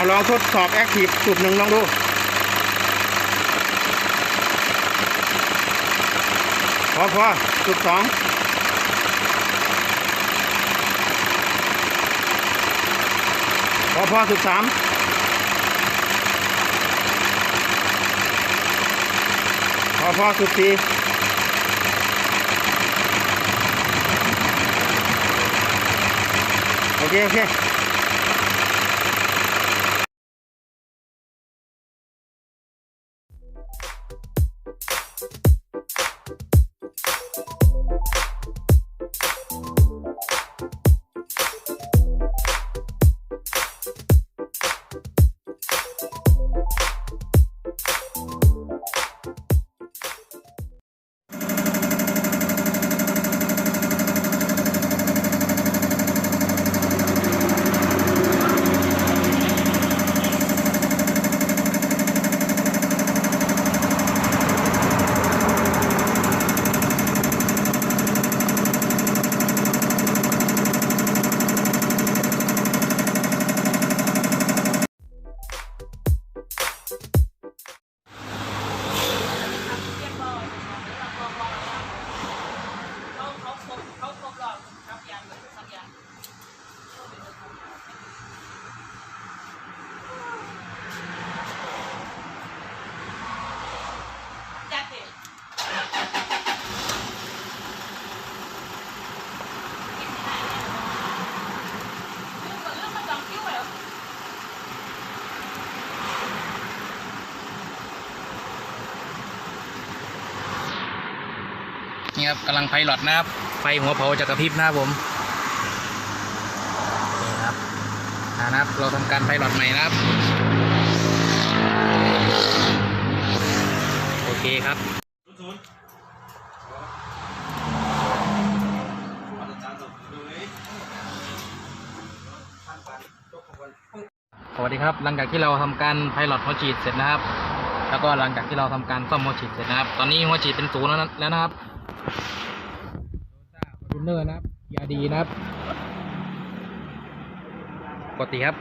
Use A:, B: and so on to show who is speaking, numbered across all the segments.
A: เอาลองทดสอบแอคทีฟสูบหนึ่งลองดูพอพอสูบสองพอพอสูบสามพอพอสูบสี่โอเค โอเค
B: นี่ครั
C: บกำลังไพลอตนะครับ ไฟหัวเผาจะกระพริบนะครับผมนี่ครับนะครับ เราทำการไพลอตใหม่นะครับ โอเคครับสวัสดีครับ หลังจากที่เราทำการไพลอตหัวฉีดเสร็จนะครับ แล้วก็หลังจากที่เราทำการซ่อมหัวฉีดเสร็จนะครับ ตอนนี้หัวฉีดเป็นศูนย์แล้วนะครับ ดูเนอร์นะครับยาดีนะครับปกติครับ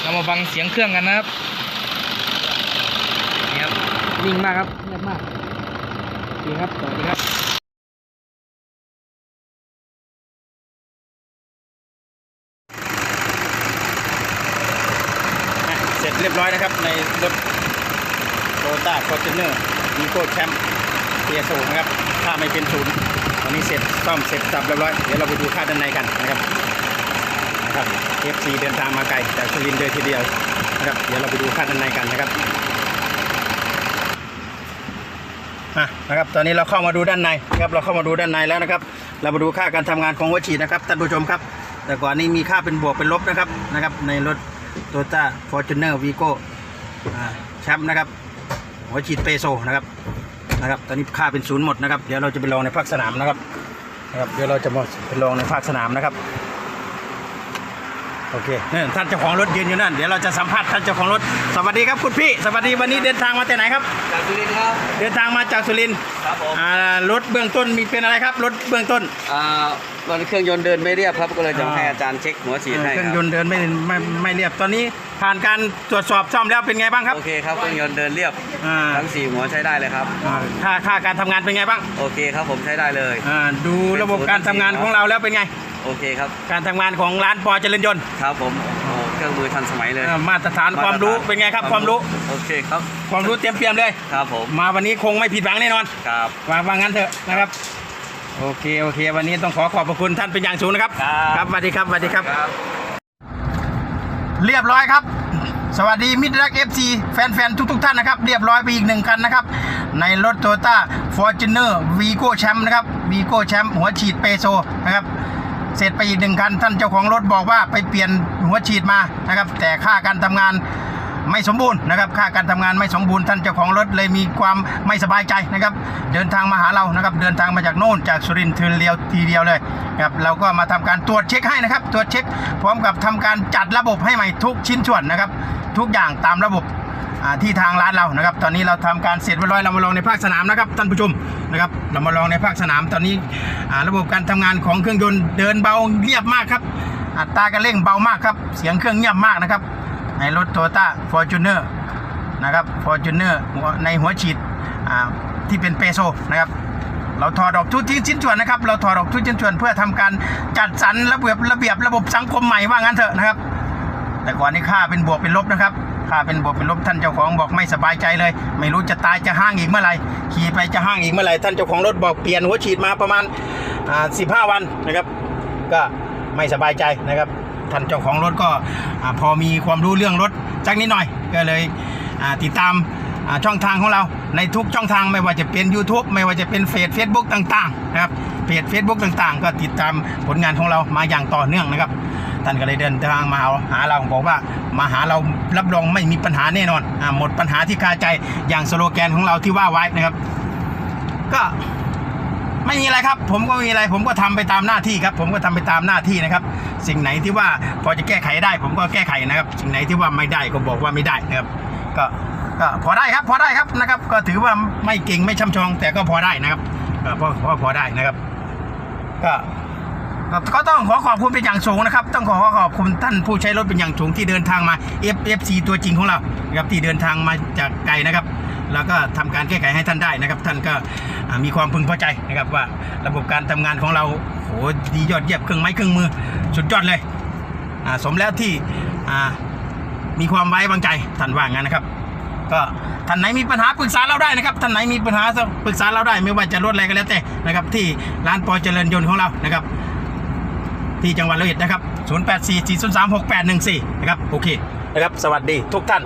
C: เรามาฟังเสียงเครื่องกันนะครับนี่ครับนิ่งมากครับเงียบมากโอเคครับสวัสดีครับ
A: อะเสร็จเรียบร้อยนะครับในรถโตต้าฟอร์จูเนอร์วีโก้แชมป์ เทียสูนะครับ ถ้าไม่เป็นศูนย์วันนี้เสร็จซ่อมเสร็จสับเรียบร้อย เดี๋ยวเราไปดูค่าด้านในกันนะครับ นะครับ FC เดินทางมาไกลจากสุรินทร์เลยทีเดียวนะครับ เดี๋ยวเราไปดูค่าด้านในกันนะครับอะนะครับ ตอนนี้เราเข้ามาดูด้านในนะครับ เราเข้ามาดูด้านในแล้วนะครับ เรามาดูค่าการทำงานของหัวฉีดนะครับท่านผู้ชมครับ แต่ก่อนนี้มีค่าเป็นบวกเป็นลบนะครับ นะครับ ในรถโตต้าฟอร์จูเนอร์วีโก้แชมป์นะครับหัวฉีดเปโซนะครับ นะครับ ตอนนี้ค่าเป็นศูนย์หมดนะครับ เดี๋ยวเราจะไปลองในภาคสนามนะครับ นะครับ เดี๋ยวเราจะมาไปลองในภาคสนามนะครับ โอเคนี่ท่านเจ้าของรถยืนอยู่นั่น เดี๋ยวเราจะสัมภาษณ์ท่านเจ้าของรถ สวัสดีครับคุณพี่ สวัสดีวันนี้เดินทางมาแต่ไหนครับ
D: จากสุรินทร์ครับ
A: เดินทางมาจากสุรินทร์
D: ครับผม
A: อ่ารถเบื้องต้นมีเป็นอะไรครับ รถเบื้องต้น
D: อ่า ตอนนเครื่องยนต์เดินไม่เรียบครับก็เลยจะ
A: อ่า
D: ให้อาจารย์เช็คหัวฉีดให้
A: เครื่อง
D: ค
A: ย
D: รับ
A: นต์เดินไม่ไม่ไม่เรียบตอนนี้ผ่านการตรวจสอบซ่อมแล้วเป็นไงบ้างครับ
D: โอเคครับเครื่องยนต์เดินเรียบ
A: อ่า
D: ทั้งสี่หัวใช้ได้เลยครับ
A: อ่าค่าค่าการทำงานเป็นไงบ้าง
D: โอเคครับผมใช้ได้เลย
A: อ่าดูระบบการทำงานของเราแล้วเป็นไง
D: โอเคครับ
A: การทำงานของร้านปอเจริญยนต์
D: ครับผมโอ้เครื่องมือทันสมัยเลย
A: เอ่อมาตรฐานความรู้เป็นไงครับความรู้
D: โอเคครับ
A: ความรู้เตรียมเปี่ยมเลย
D: ครับผม
A: มาวันนี้คงไม่ผิดหวังแน่นอน
D: ครับ
A: วางวางงั้นเถอะนะครับ โอเคโอเค วันนี้ต้องขอขอบพระคุณท่านเป็นอย่างสูงนะครับ
D: ครับ
A: สวัสดีครับสวัสดีครับ
D: ครับ
A: เรียบร้อยครับ สวัสดีมิตรรัก FC แฟนๆ ทุกๆ ท่านนะครับ เรียบร้อยไปอีกหนึ่งคันนะครับ ในรถโตต้าฟอร์จูเนอร์วีโก้แชมป์นะครับวีโก้แชมป์หัวฉีดเปโซนะครับ เสร็จไปอีกหนึ่งคัน ท่านเจ้าของรถบอกว่าไปเปลี่ยนหัวฉีดมานะครับ แต่ค่าการทำงาน ไม่สมบูรณ์นะครับค่าการทำงานไม่สมบูรณ์ท่านเจ้าของรถเลยมีความไม่สบายใจนะครับเดินทางมาหาเรานะครับเดินทางมาจากโน่นจากสุรินทร์ทีเดียวทีเดียวเลยครับเราก็มาทำการตรวจเช็คให้นะครับตรวจเช็คพร้อมกับทำการจัดระบบให้ใหม่ทุกชิ้นส่วนนะครับทุกอย่างตามระบบที่ทางร้านเรานะครับ ตอนนี้เราทำการเสร็จเรียบร้อยเรามาลองในภาคสนามนะครับท่านผู้ชมนะครับเรามาลองในภาคสนามตอนนี้ระบบการทำงานของเครื่องยนต์เดินเบาเรียบมากครับอัตราการเร่งเบามากครับเสียงเครื่องเงียบมากนะครับ ในรถโตโยต้าฟอร์จูเนอร์นะครับฟอร์จูเนอร์ในหัวฉีดที่เป็นเปโซนะครับเราถอดออกทุกชิ้นส่วนนะครับ เราถอดออกทุกชิ้นส่วนเพื่อทำการจัดสรรระเบียบระเบียบระบบสังคมใหม่ว่างั้นเถอะนะครับ แต่ก่อนนี้ค่าเป็นบวกเป็นลบนะครับค่าเป็นบวกเป็นลบท่านเจ้าของบอกไม่สบายใจเลย ไม่รู้จะตายจะห้างอีกเมื่อไหร่ขี่ไปจะห้างอีกเมื่อไหร่ท่านเจ้าของรถบอกเปลี่ยนหัวฉีดมาประมาณสิบห้าวันนะครับ ก็ไม่สบายใจนะครับ ท่านเจ้าของรถก็พอมีความรู้เรื่องรถจักนิดหน่อย ก็เลยติดตามช่องทางของเราในทุกช่องทางไม่ว่าจะเป็น YouTube ไม่ว่าจะเป็นเฟซเฟซบุ๊กต่างๆนะครับเพจ Facebook ต่างๆ ก็ติดตามผลงานของเรามาอย่างต่อเนื่องนะครับท่านก็เลยเดินทางมาเอาหาเราบอกว่ามาหาเรารับรองไม่มีปัญหาแน่นอนอหมดปัญหาที่คาใจอย่างสโลแกนของเราที่ว่าไว้นะครับ ก็ ไม่มีอะไรครับ ผมก็มีอะไรผมก็ทำไปตามหน้าที่ครับ ผมก็ทำไปตามหน้าที่นะครับ สิ่งไหนที่ว่าพอจะแก้ไขได้ ผมก็แก้ไขนะครับ สิ่งไหนที่ว่าไม่ได้ก็บอกว่าไม่ได้นะครับ ก็ก็พอได้ครับ พอได้ครับนะครับ ก็ถือว่าไม่เก่งไม่ช่ำชอง แต่ก็พอได้นะครับก็พอพอพอได้นะครับ ก็ก็ต้องขอขอบคุณเป็นอย่างสูงนะครับ ต้องขอขอบคุณท่านผู้ใช้รถเป็นอย่างสูงที่เดินทางมา FFC ตัวจริงของเราครับที่เดินทางมาจากไกลนะครับ แล้วก็ทำการแก้ไขให้ท่านได้นะครับ ท่านก็มีความพึงพอใจนะครับว่าระบบการทำงานของเราโหดียอดเยี่ยมเครื่องไม้เครื่องมือสุดยอดเลยสมแล้วที่มีความไว้วางใจท่านว่างั้นนะครับ ก็ท่านไหนมีปัญหาปรึกษาเราได้นะครับท่านไหนมีปัญหาปรึกษาเราได้ ไม่ว่าจะรถอะไรก็แล้วแต่นะครับ ที่ร้านปอเจริญยนต์ของเรานะครับที่จังหวัดร้อยเอ็ดนะครับ 0844036814 นะครับ โอเค นะครับ สวัสดีทุกท่าน